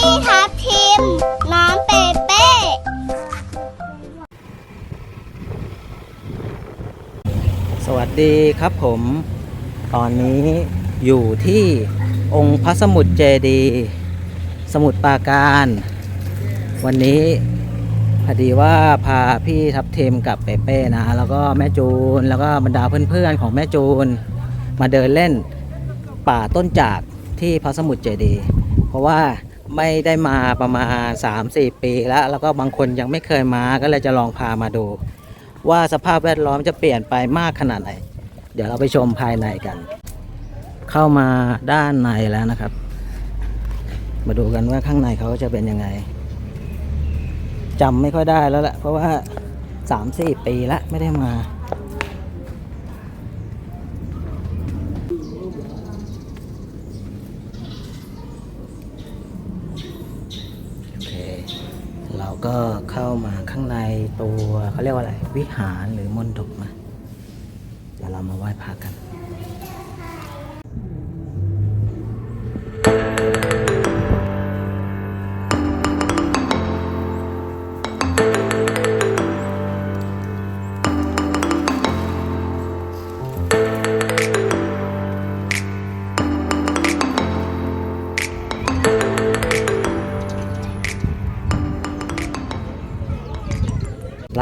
พี่ทับทิม น้องเปเป้ สวัสดีครับผม ตอนนี้อยู่ที่องค์พระสมุทรเจดีย์สมุทรปราการ วันนี้พอดีว่าพาพี่ทับเทมกับเปเป้นะ แล้วก็แม่จูน แล้วก็บรรดาเพื่อนๆของแม่จูน มาเดินเล่นป่าต้นจากที่พระสมุทรเจดีย์เพราะว่า ไม่ได้มาประมาณ 3-4 ปีแล้ว แล้วก็บางคนยังไม่เคยมาก็เลยจะลองพามาดู ว่าสภาพแวดล้อมจะเปลี่ยนไปมากขนาดไหน เดี๋ยวเราไปชมภายในกัน เข้ามาด้านในแล้วนะครับ มาดูกันว่าข้างในเขาจะเป็นยังไงจำไม่ค่อยได้แล้วแหละเพราะว่าสามสี่ปีแล้วไม่ได้มา โอเค เรา ก็เข้ามาข้างในตัวเขาเรียกว่าอะไร วิหารหรือมณฑปมาเดี๋ยวเรามาไหว้พระกัน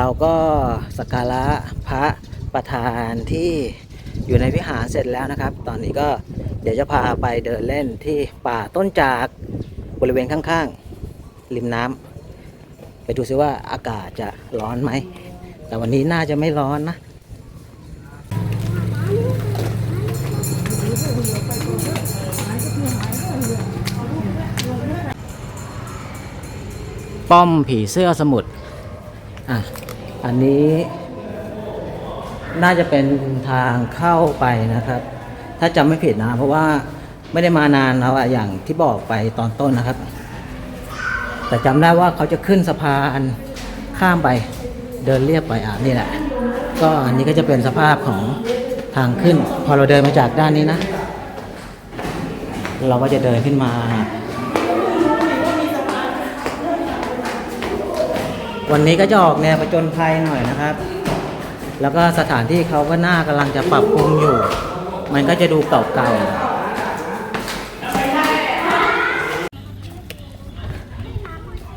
เราก็สักการะพระประธานที่อยู่ในวิหารเสร็จแล้วนะครับ ตอนนี้ก็เดี๋ยวจะพาไปเดินเล่นที่ป่าต้นจากบริเวณข้างๆ ริมน้ำไปดูซิว่าอากาศจะร้อนไหม แต่วันนี้น่าจะไม่ร้อนนะป้อมผีเสื้อสมุทรอะ อันนี้น่าจะเป็นทางเข้าไปนะครับ ถ้าจำไม่ผิดนะ เพราะว่าไม่ได้มานานแล้วอะอย่างที่บอกไปตอนต้นนะครับ แต่จำได้ว่าเขาจะขึ้นสะพานข้ามไปเดินเรียบไปอะนี่แหละ ก็อันนี้ก็จะเป็นสภาพของทางขึ้น พอเราเดินมาจากด้านนี้นะ เราก็จะเดินขึ้นมา วันนี้ก็จะออกแนวประจนภัยหน่อยนะครับ แล้วก็สถานที่เขาก็น่ากำลังจะปรับปรุงอยู่ มันก็จะดูเก่าๆ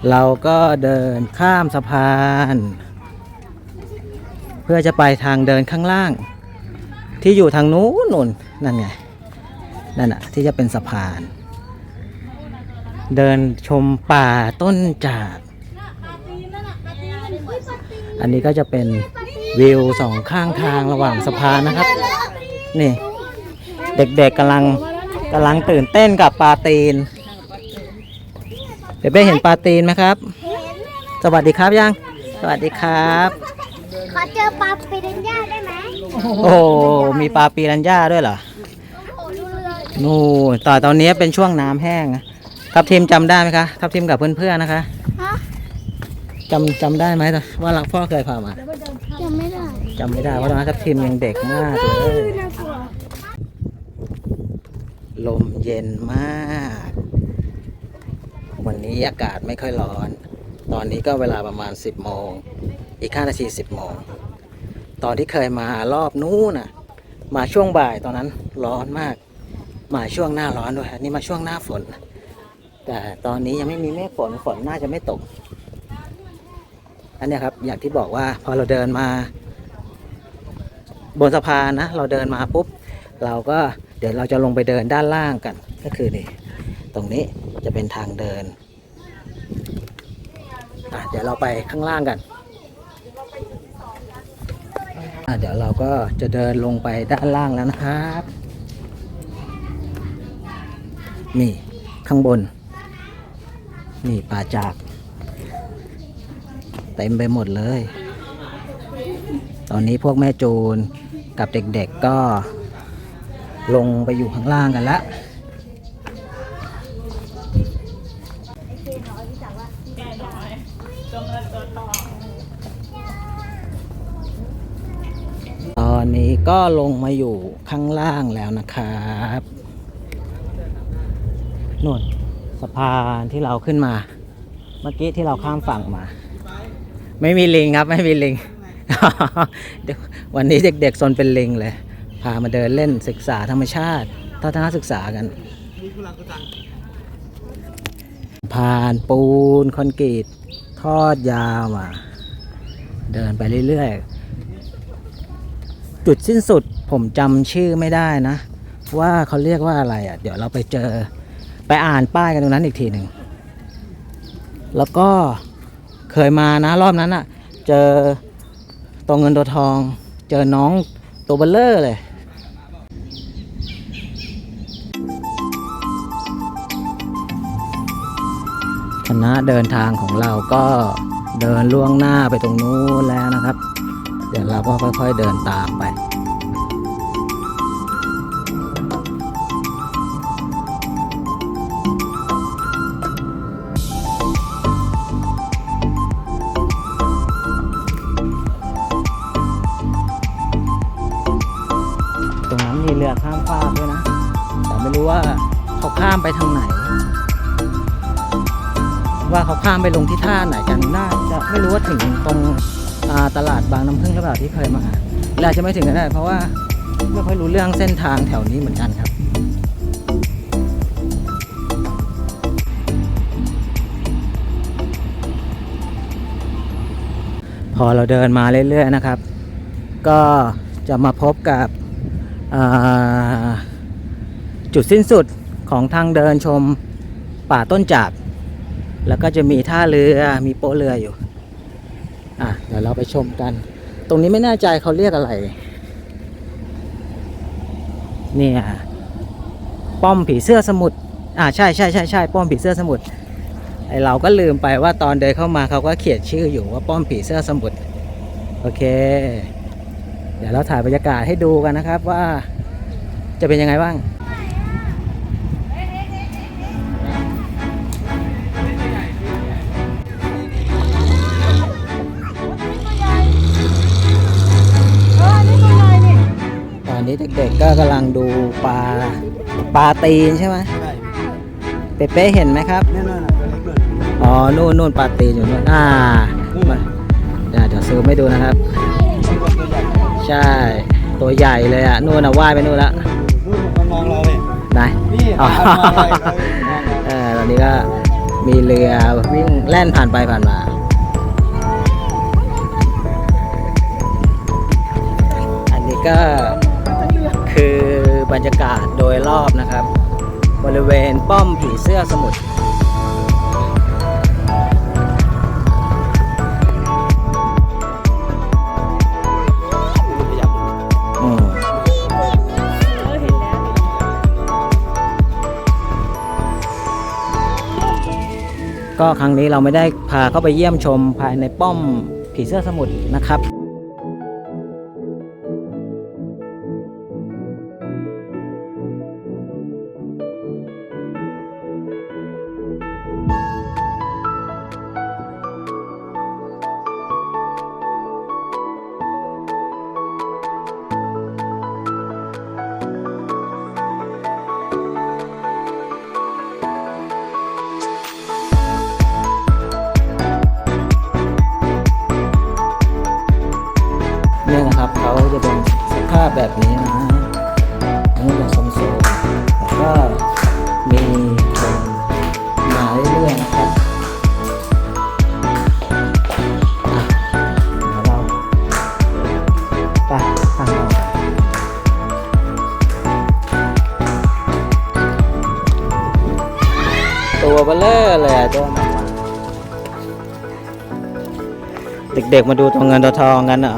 เราก็เดินข้ามสะพาน เพื่อจะไปทางเดินข้างล่าง ที่อยู่ทางนู้นนู่นนั่นไงนั่นอะที่จะเป็นสะพาน เดินชมป่าต้นจาก อันนี้ก็จะเป็นวิวสองข้างทางระหว่างสะพานนะครับ นี่ เด็กๆกำลังกำลังตื่นเต้นกับปลาตีนเบเบ้เห็นปลาตีนไหมครับ สวัสดีครับยัง สวัสดีครับ ขอเจอปลาปิรันย่าได้ไหมโอ้โหมีปลาปีรันย่าด้วยเหรอโอ้ดูเรือนู่นต่อตอนนี้เป็นช่วงน้ำแห้งนะครับทีมจำได้ไหมคะทับทีมกับเพื่อนๆนะคะ ฮะ จำจำได้ไหมว่ารักพ่อเคยพามายังไม่ได้จำไม่ได้เพราะตอนนั้นทับทีมยังเด็กมากเลยน่ากลัวลมเย็นมาก วันนี้อากาศไม่ค่อยร้อน ตอนนี้ก็เวลาประมาณ 10โมง อีก5นาที 10โมง ตอนที่เคยมารอบนู้นน่ะ มาช่วงบ่ายตอนนั้นร้อนมาก มาช่วงหน้าร้อนด้วยอันนี่มาช่วงหน้าฝน แต่ตอนนี้ยังไม่มีเมฆฝน ฝนน่าจะไม่ตก อันนี้ครับอย่างที่บอกว่าพอเราเดินมา บนสะพานนะเราเดินมาปุ๊บ เราก็เดี๋ยวเราจะลงไปเดินด้านล่างกัน ก็คือนี่ตรงนี้จะเป็นทางเดินเดี๋ยวเราไปข้างล่างกันเดี๋ยวเราก็จะเดินลงไปด้านล่างแล้วนะครับนี่ข้างบน นี่ป่าจาก ต็มไปหมดเลย ตอนนี้พวกแม่จูนกับเด็กๆก็ลงไปอยู่ข้างล่างกันแล้วตอนนี้ก็ลงมาอยู่ข้างล่างแล้วนะครับนู่นสะพานที่เราขึ้นมา เมื่อกี้ที่เราข้ามฝั่งมา ไม่มีลิงครับ ไม่มีลิง วันนี้เด็กๆซนเป็นลิงเลย พามาเดินเล่นศึกษาธรรมชาติทัศนศึกษากันผ่านปูนคอนกรีตทอดยาวมาเดินไปเรื่อยๆ จุดสิ้นสุดผมจำชื่อไม่ได้นะ ว่าเขาเรียกว่าอะไรอะ เดี๋ยวเราไปเจอไปอ่านป้ายกันตรงนั้นอีกทีหนึ่ง แล้วก็ เคยมานะรอบนั้นอะ เจอตัวเงินตัวทอง เจอน้องตัวเบลเลอร์เลยคณะเดินทางของเราก็เดินล่วงหน้าไปตรงนู้นแล้วนะครับ เดี๋ยวเราก็ค่อย ๆเดินตามไปาข้ามไปทางไหน ว่าเขาข้ามไปลงที่ท่าไหนกันน่าจะไม่รู้ว่าถึงตรงตลาดบางน้ำพึ่งหรือเปล่าที่เคยมาหรืออาจจะไม่ถึงก็ได้ เพราะว่าไม่ค่อยรู้เรื่องเส้นทางแถวนี้เหมือนกันครับพอเราเดินมาเรื่อยๆนะครับ ก็จะมาพบกับจุดสิ้นสุด ของทางเดินชมป่าต้นจาก แล้วก็จะมีท่าเรือมีโป๊ะเรืออยู่ อะเดี๋ยวเราไปชมกัน ตรงนี้ไม่แน่ใจเขาเรียกอะไร เนี่ยป้อมผีเสื้อสมุทรอ่าใช่ใช่ใช่ใช่ป้อมผีเสื้อสมุทรไอเราก็ลืมไปว่าตอนเดินเข้ามาเขาก็เขียนชื่ออยู่ว่าป้อมผีเสื้อสมุทรโอเค เดี๋ยวเราถ่ายบรรยากาศให้ดูกันนะครับว่าจะเป็นยังไงบ้าง อนนี้เด็กๆก็กำลังดูปลาปลาตีนใช่ไหมใช่เป๊ะๆเห็นไหมครับแน่นอนอะตัวเล็กเลยอ๋อนู่นนู่นปลาตีนอยู่นู่นอ่ามาเดี๋ยวเดี๋ยวซูมให้ดูนะครับตัวใหญ่ใช่ตัวใหญ่เลยอะนู่นอะว่ายไปนู่นละนู่นมันมองเราเลยไหนนี่อ๋อมองอะไรเลยเออตอนนี้ก็มีเรือวิ่งแล่นผ่านไปผ่านมาอันนี้ก็คือ บรรยากาศโดยรอบนะครับ บริเวณป้อมผีเสื้อสมุทรก็ครั้งนี้เราไม่ได้พาเข้าไปเยี่ยมชมภายในป้อมผีเสื้อสมุทรนะครับ แบบนี้นะอันนี้เป็นทรงโซนแล้วก็มีคนมาเรื่อยๆนะครับเดี๋ยวเราไปทางต่อกันตัวเบลเลอร์เลยอะเดินออกเด็กๆมาดูตัวเงินตัวทองกันเหรอ